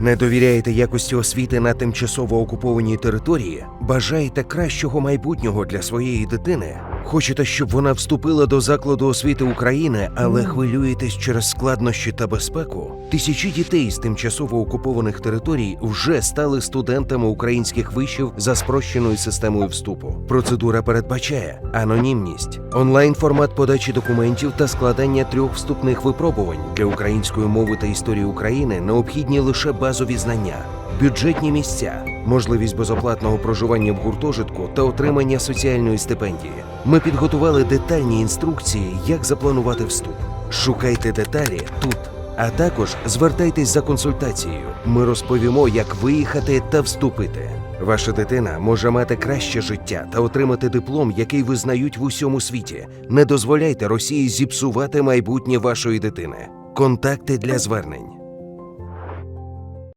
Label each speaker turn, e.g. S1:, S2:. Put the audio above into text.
S1: Не довіряєте якості освіти на тимчасово окупованій території? Бажаєте кращого майбутнього для своєї дитини? Хочете, щоб вона вступила до закладу освіти України, але хвилюєтесь через складнощі та безпеку? Тисячі дітей з тимчасово окупованих територій вже стали студентами українських вишів за спрощеною системою вступу. Процедура передбачає анонімність, онлайн-формат подачі документів та складання трьох вступних випробувань для української мови та історії України необхідні лише базові знання. Бюджетні місця, можливість безоплатного проживання в гуртожитку та отримання соціальної стипендії. Ми підготували детальні інструкції, як запланувати вступ. Шукайте деталі тут. А також звертайтесь за консультацією. Ми розповімо, як виїхати та вступити. Ваша дитина може мати краще життя та отримати диплом, який визнають в усьому світі. Не дозволяйте Росії зіпсувати майбутнє вашої дитини. Контакти для звернень.